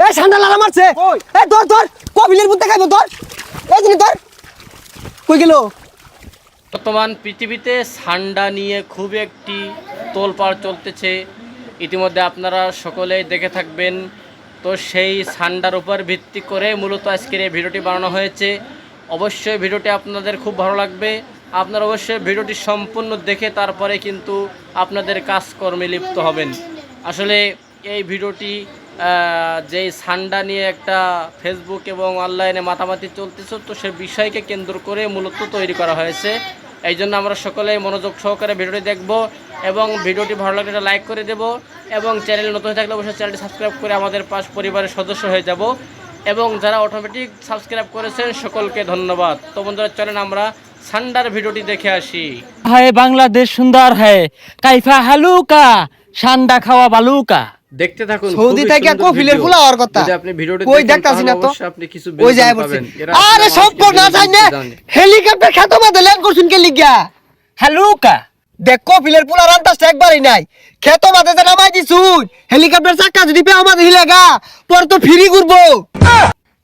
লালা মারছে। কই? এই ধর ধর কবিলের বুদ্ধে খাইবো ধর। এই জিনিস ধর। কই গেল? বর্তমান পৃথিবীতে সান্ডা নিয়ে খুব একটি তোলপাড় চলতেছে। ইতিমধ্যে আপনারা সকলেই দেখে থাকবেন। তো সেই সান্ডার উপর ভিত্তি করে মূলত আজকের এই ভিডিওটি বানানো হয়েছে। অবশ্যই ভিডিওটি আপনাদের খুব ভালো লাগবে। আপনারা অবশ্যই ভিডিওটি সম্পূর্ণ দেখে তারপরে কিন্তু আপনাদের কাজকর্মে লিপ্ত হবেন। আসলে এই ভিডিওটি যেই সান্ডা নিয়ে একটা ফেসবুক এবং অনলাইনে মাতামাতি চলতেছে, তো সে বিষয়কে কেন্দ্র করে মূলত তৈরি করা হয়েছে। এই জন্য আমরা সকলে মনোযোগ সহকারে ভিডিওটি দেখব এবং ভিডিওটি ভালো লাগলে একটা লাইক করে দেব এবং চ্যানেল নতুন হয়ে থাকলে অবশ্যই চ্যানেলটি সাবস্ক্রাইব করে আমাদের পাশ পরিবারের সদস্য হয়ে যাব এবং যারা অটোমেটিক সাবস্ক্রাইব করেছেন, সকলকে ধন্যবাদ। তো বন্ধুরা, চলেন আমরা সান্ডার ভিডিওটি দেখে আসি। হায় বাংলাদেশ সুন্দর হ্যায় কাইফা হালুকা, সান্ডা খাওয়া বালুকা। দেখতে থাকুন সৌদি থেকে কফিলের ফুলা হওয়ার কথা। আপনি ভিডিওটি কই দেখতাছি না তো। আপনি কিছু ওই যায় আরে সব না হেলিকপ্টার খেতো মাঝে ল্যান্ড করছুন কে লিগা হালুকা দেখ পুলা রান্তাসটা একবারই নাই। খেতো মাঝে যে নামাই দিছুন। হেলিকপ্টার চাক্কা যদি পে আমাদের হিলেগা পর তো ফিরি ঘুরবো।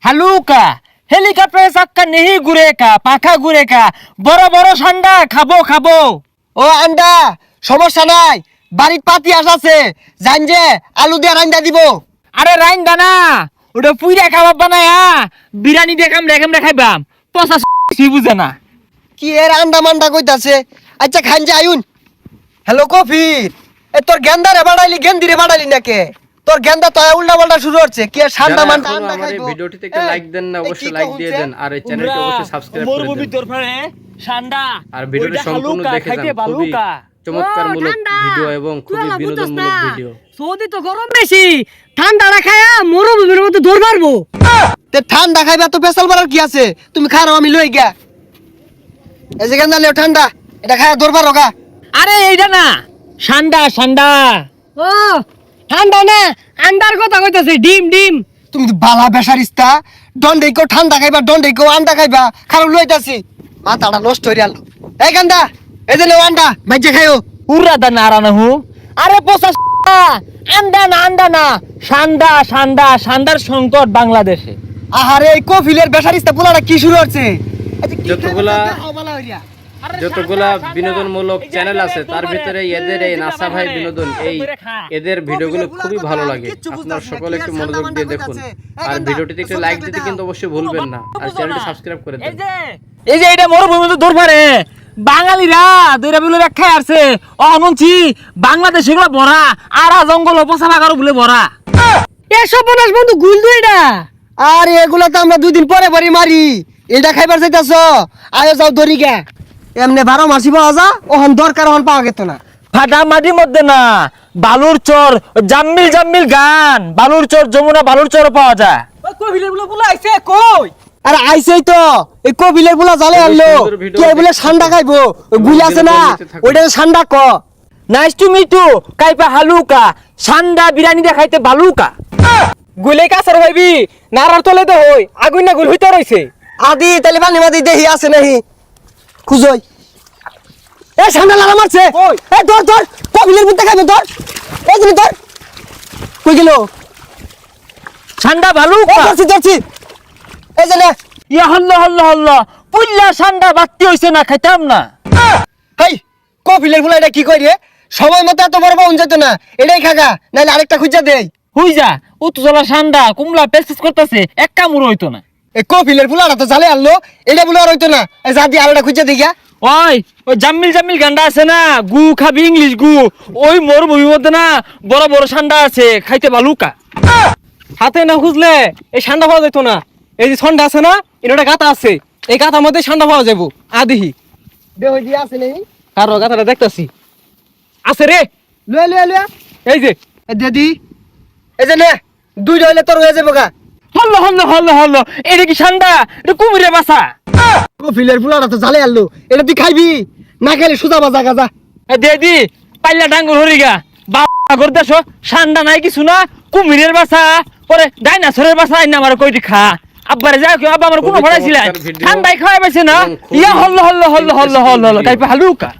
হালুকা হেলিকপ্টার চাক্কা নেহি ঘুরে কা পাখা ঘুরে কা। বড় বড় সান্ডা খাব খাব। ও আন্ডা সমস্যা নাই। বাড়ির পাতি আসাছে জান যে আলু দিয়ে রান্দা দিব। আরে রাইন দানা ওটা পুইরা খাবার বানায়া বিরিয়ানি দেখাম রেখাম রেখাইবাম পচা সি বুঝে না। কি এর আন্ডা মান্ডা কইতাছে? আচ্ছা খান যে আয়ুন হ্যালো কফির এ তোর গেন্দারে বাড়াইলি গেন্দিরে বাড়াইলি নাকে? তোর গেন্দা তো উল্টা পাল্টা শুরু হচ্ছে। কি আর যারা মান্ডা আন্ডা আমার এই খাইবো? ভিডিওটিতে একটা লাইক দেন না অবশ্যই লাইক দিয়ে দেন আর এই চ্যানেলটি অবশ্যই সাবস্ক্রাইব করে দেন। তোরফানে সান্ডা। আর ভিডিওটি সম্পূর্ণ দেখে যান খুবই বালুকা। চমৎকারমূলক ঠান্ডা। ভিডিও এবং খুবই বিনোদনমূলক ভিডিও। সৌদি তো গরম বেশি। ঠান্ডা না খায়া মরুভূমির মধ্যে দৌড় মারবো। তে ঠান্ডা খাইবা তো পেশাল বাড়ার কি আছে? তুমি খারো আমি লই গিয়া। এই যে গেন্দা ঠান্ডা। এটা খায়া দরবার রোগা আরে এইটা না। সান্ডা সান্ডা ও ঠান্ডা না। আন্ডার কথা কইতাছে ডিম ডিম। তুমি তো বালা বেসারিস্তা। দন্ডে কেউ ঠান্ডা খাইবা দন্ডে কেউ আন্ডা খাইবা। খারাপ লইতাছি। মাথাটা নষ্ট হয়ে গেল। এই গান্দা। এই যে লেও আন্ডা মাইজে খাইও। উড়া দা নারা না হু। আরে পোসা আন্ডা না আন্ডা না। সান্ডা সান্ডা সান্ডার সংকট বাংলাদেশে। আহারে এই কফিলের বেসারিস্তা পোলাটা কি শুরু হচ্ছে? কি যতগুলা- বিনোদনমূলক চ্যানেল আছে তার ভিতরে এদের এই নাসা ভাই বিনোদন এই এদের ভিডিওগুলো খুবই ভালো লাগে। আপনারা সকলে একটু মনোযোগ দিয়ে দেখুন। আর ভিডিওটিতে একটু লাইক দিতে কিন্তু অবশ্যই ভুলবেন না। আর চ্যানেলটি সাবস্ক্রাইব করে দেন এই যে এটা মরুভূমি তো দৌড় পারে। বাঙালিরা দৈরা বিলে ব্যাখ্যা আছে। অনছি বাংলাদেশ এগুলো ভরা আরা জঙ্গল পচা বাগারও বলে ভরা। এসব বনাস বন্ধু গুল দুই এটা। আর এগুলা তো আমরা দুদিন পরে পরে মারি। এটা খাইবার চাইতাছ? আয়ো যাও দরি গা এমনি বারো মাসি পাওয়া যা ওহন দরকার ওহন পাওয়া গেত না। ফাটা মাটির মধ্যে না বালুর চর জাম্মিল জাম্মিল গান বালুর চর যমুনা বালুর চর পাওয়া যায়। আর আইসেই তো। এই কবিলের বুলা জালে আনলো। কে বলে ঠান্ডা। খাইবো? গুলি আছে না। ওইটা ঠান্ডা ক। নাইস টু মিট ইউ কাইপা হালুকা। সান্ডা বিরিয়ানি দেখাইতে বালুকা। গুলে কাছার হইবি নারার তলে তো হই। আগুন না গুল হইতে রইছে। আদি তাহলে পানি মাদি দেহি আছে নাহি। খুঁজই। এ ঠান্ডা লাগা মারছে। এ ধর ধর। কবিলের বুদ্ধে খাইবো ধর। এই তুমি ধর। কই গেল? সান্ডা ও বালুকা ধরছি ধরছি। এই যে নে। ইয়া হল্ল হল্ল হল্ল। পুল্লা সান্ডা বাত্তি হইছে না খাইতাম না। হেই কপিলের ফুলা এটা কি কই রে? সময় মতো এত বড় পাউন যেত না এটাই খাগা নাহলে আরেকটা খুঁজা দেই। হুই যা উত্তজলা সান্ডা কুমলা পেসপেস করতেছে এক কামড় হইতো না। এই কপিলের ফুলাটা তো জালে আনলো এটা বলে আর হইতো না। যা দিয়ে আরেকটা খুঁজা গা। ওই ওই জাম্মিল জাম্মিল গান্ডা আছে না গু খাবি ইংলিশ গু। ওই মোর মরুভূমির মধ্যে না বড় বড় সান্ডা আছে খাইতে বালুকা। হাতে না খুঁজলে এই সান্ডা পাওয়া যেত না। এই যে সন্ডা আছে না এটা গাতা আছে। এই গাতার মধ্যে সান্ডা পাওয়া যাব আদিহি। দে হই দিয়ে আছে নেই। কারও গাতাটা দেখতাছি। আছে রে। লয়ে লয়ে লয়ে। এই যে। দিদি এই যে নে দুই হইলে তোর হয়ে যাব গা। হল্ল হল্ল হল্ল হল্ল। এটা কি সান্ডা এটা কুমিরে বাসা। কপিলের ফুলাটা তো জালে আনলো। এটা তুই খাইবি? না খাইলে সুদা বাজা গাজা। দে দি পাল্লা ডাঙ্গুর হরিগা বাবা দেশ সান্ডা নাই কিছু না। কুমিরের বাসা। পরে ডাইনাসরের বাসা আইনা আমার কইটি খা। আব্বারে যা কেউ আব্বা আমার কোনো খুবই ভরাইছিল চমৎকার ভিডিও ঠান্ডায় খাওয়াই পাইছে না। ইয়া হল্লো হল্লো হল্লো হল্লো হল্লো হল্ল তাই হালুকা